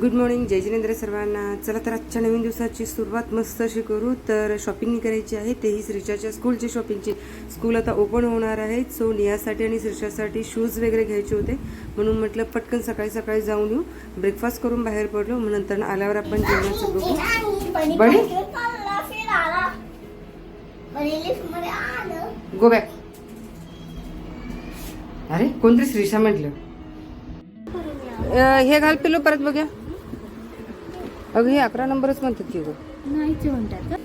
Good morning जय जिनेंद्र सर्वांना. चला तर आजच्या नवीन दिवसाची सुरुवात मस्त अशी करू. तर शॉपिंग करायची आहे तेही श्रीषाच्या स्कूलची शॉपिंगची स्कूल आता ओपन होणार आहे. सो नियासाठी आणि श्रीषासाठी शूज वगैरे घ्यायचे होते. म्हणून म्हटलं पटकन सकाळी सकाळी जाऊन येऊ. ब्रेकफास्ट करून बाहेर पडलो. मग नंतर आल्यावर आपण जेवणाचं बघू. बडी? गो बॅक अरे कोणतरी श्रीषा म्हटलं. हे घाल पिलो परत बघ्या. अगं हे अकरा नंबरच म्हणतात की गं. नाहीच म्हणतात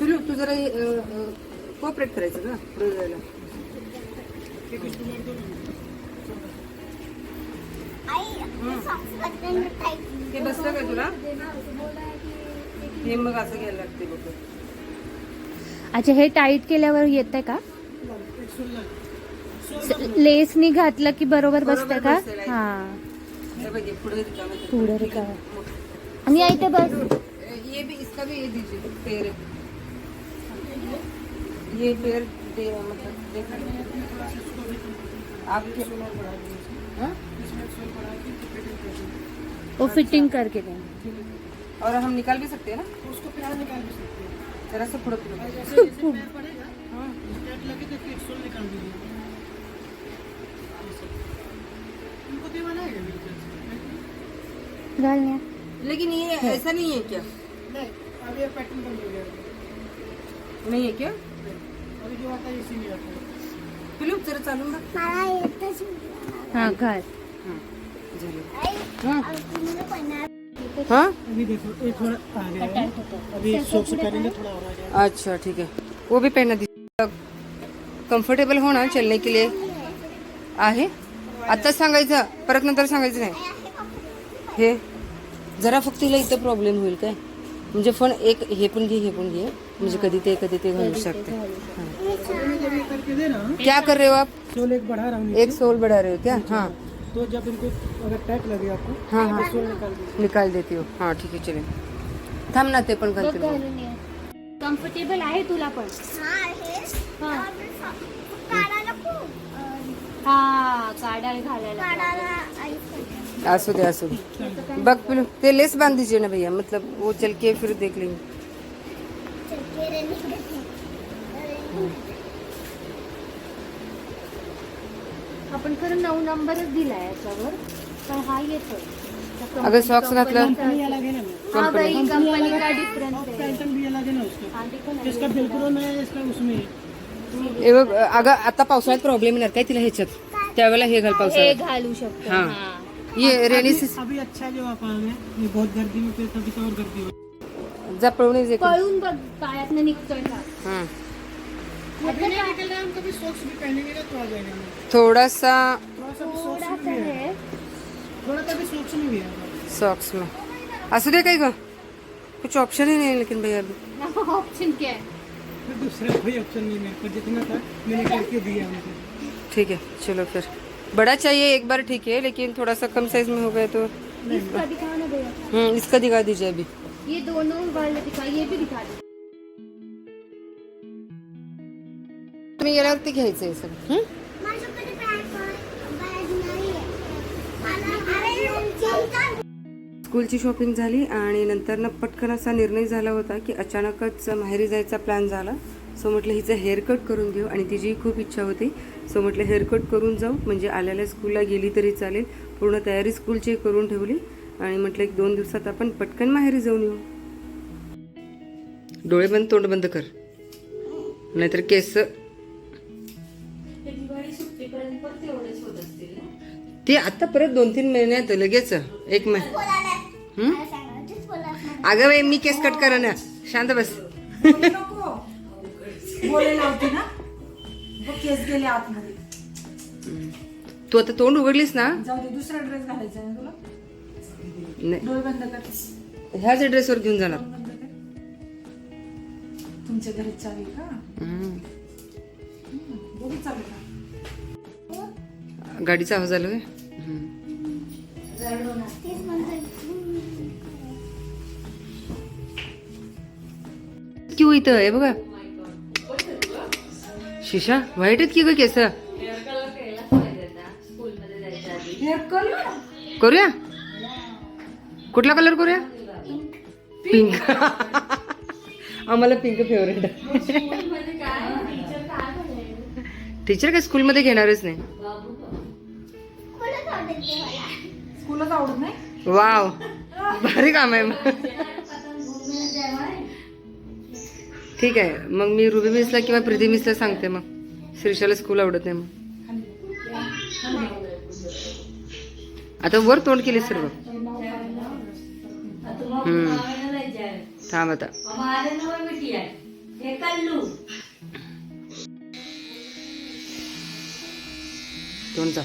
पिलू तू जरा कोऑपरेट करायचं का पुढे जायला हे बसलं का तुला? हे मग असं घ्यायला लागते बघ. अच्छा हे टाईट केल्यावर येत आहे का लेसनी घातलं की बरोबर बसतंय का? हे. पुढे रिकामं रिकामं. आणि आई इथे बस। ये भी इसका भी ये दीजिए पेड़। ये पेड़ दे मतलब देखा आपके हाँ? वो फिटिंग करके दे और हम निकाल भी सकते हैं ना? उसको फ़िलहाल निकाल भी सकते हैं। जरा सा फोड़ो हाँ। घालण्या लेकिन ये ऐसा नहीं है क्या? नहीं है क्या? फिलिप जरा चालून बघ हा। घाल हाँ, झालं. हाँ? अभी देखो ये थोड़ा आ गया है। अभी सॉक्स करेंगे थोड़ा और आ गया अच्छा ठीक है। वो भी पहना दीजिए कम्फर्टेबल हो ना चलने के लिए। आहे? आताच सांगायचं? परत नंतर सांगायचं नाही? हे? जरा फक्त तिला इथं प्रॉब्लेम होईल काय? म्हणजे पण एक हे पण घे हे पण घे. म्हणजे कधी ते कधी ते घालू शकते. हूँ. क्या कर रहे हो आप? सोल एक बढ़ा रहा हूँ एक सोल बढ़ा रहे हो क्या? हाँ। तो जब इनको अगर टाइट लगे आपको हाँ हाँ। सोल निकाल निकाल देती हो। हाँ ठीक आहे चले थांब ना ते पण घालते. कम्फर्टेबल आहे। तुला पण? हा काढायला घालायला असू दे असू दे. बघ पिलू ते लेस बांध दीजिए ना भैया. मतलब वो चल के फिर देख लेंगे. आपण खरं नऊ नंबरच दिलाय याच्यावर पण हा येतोय अगर सॉक्स घातलं. कंपनी अलग ना मैम बाई कंपनी का डिफरन्स अगं आता पावसाळ्यात प्रॉब्लेम येणार काय तिला ह्याच्यात? त्यावेळेला हे घाल हे पावसाळ्यात. घालू शकतो हा. हा. ये रेनी अभी, अभी अच्छा है जो आप आ गए ये बहुत गर्दी में फिर कभी तो और गर्दी हो जा पळून ये पळून बघ पायातनं निघतोय का हा। अभी नहीं निकल रहा है हम कभी सॉक्स भी पहनेंगे ना तो आ जाएगा हमें। थोडासा थोड़ा सा भी सॉक्स थोडासा में भी है। आहे थोड़ा सा भी सॉक्स में भी है। सॉक्स में। असू दे काय ग कुछ ऑप्शन ही नहीं है लेकिन भैया अभी। ऑप्शन क्या है? फिर दूसरा कोई ऑप्शन नहीं मेरे को जितना था मैंने करके दिया उनको ठीक है चलो फिर। बड़ा चाहिए एक बार ठीक है लेकिन थोड़ा सा कम साइज में हो गया तो इसका दिखाओ ना भैया इसका दिखा दीजिए अभी। ये दोनों वाले दिखा ये भी दिखा दो तुम्ही गेल्यावरती घ्यायचं आहे सगळं? स्कूलची शॉपिंग झाली आणि नंतर ना पटकन असा निर्णय झाला होता की अचानकच माहेरी जायचा प्लॅन झाला. सो म्हटलं हिचं हेअरकट करून घेऊ आणि तिची खूप इच्छा होती. सो म्हटलं हेअरकट करून जाऊ. म्हणजे आल्याला स्कूलला गेली तरी चालेल. पूर्ण तयारी स्कूलची करून ठेवली. आणि म्हटलं एक दोन दिवसात आपण पटकन माहेरी जाऊन येऊ. डोळे बंद तोंड बंद कर. नाहीतर केस ते आता परत दोन तीन महिन्यात लगेच एक महिना अगं बाई मी केस कट करा ना शांत बस. बोले लावते ना? बघ केस गेले आतमध्ये. तू आता तोंड उघडलीस ना? जाऊ दे दुसरा ड्रेस घालायचा ना तुला? नाही. डोळे बंद कर. ह्याच ड्रेसवर घेऊन जाणार. बंद कर. तुमच्या घरी चावी का? हं. गाडीचा आवाज आला होय? हं. क्यू इथं आहे बघा. शिशा व्हाईट आहेत की ग केस? करूया? कुठला कलर करूया? पिंक आम्हाला पिंक फेवरेट टीचर काय स्कूलमध्ये घेणारच नाही. स्कूलच आवडत नाही. वाव भारी काम आहे. मग. ठीक आहे. मग मी रुबी मिसला किंवा प्रीती मिसला सांगते मग. श्रीशाला स्कूल आवडत नाही मग. आता वर तोंड केली सर्व. हम्म. थांब आता. तोंड जा.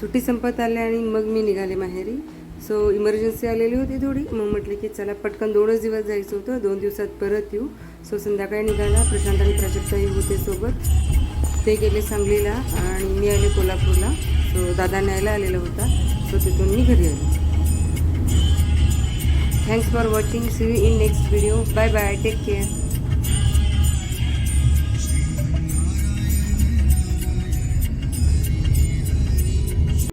सुट्टी संपत आली आणि मग मी निघाले माहेरी. सो इमर्जन्सी आलेली होती थोडी. मग म्हटलं की चला पटकन दोनच दिवस जायचं होतं. दोन दिवसात परत येऊ. सो संध्याकाळी निघाला. प्रशांत आणि प्राजक्ताही होते सोबत. ते गेले सांगलीला आणि मी आले कोल्हापूरला. सो दादा न्यायला आलेला होता. सो तिथून मी घरी आले. Thanks for watching see you in next video bye bye take care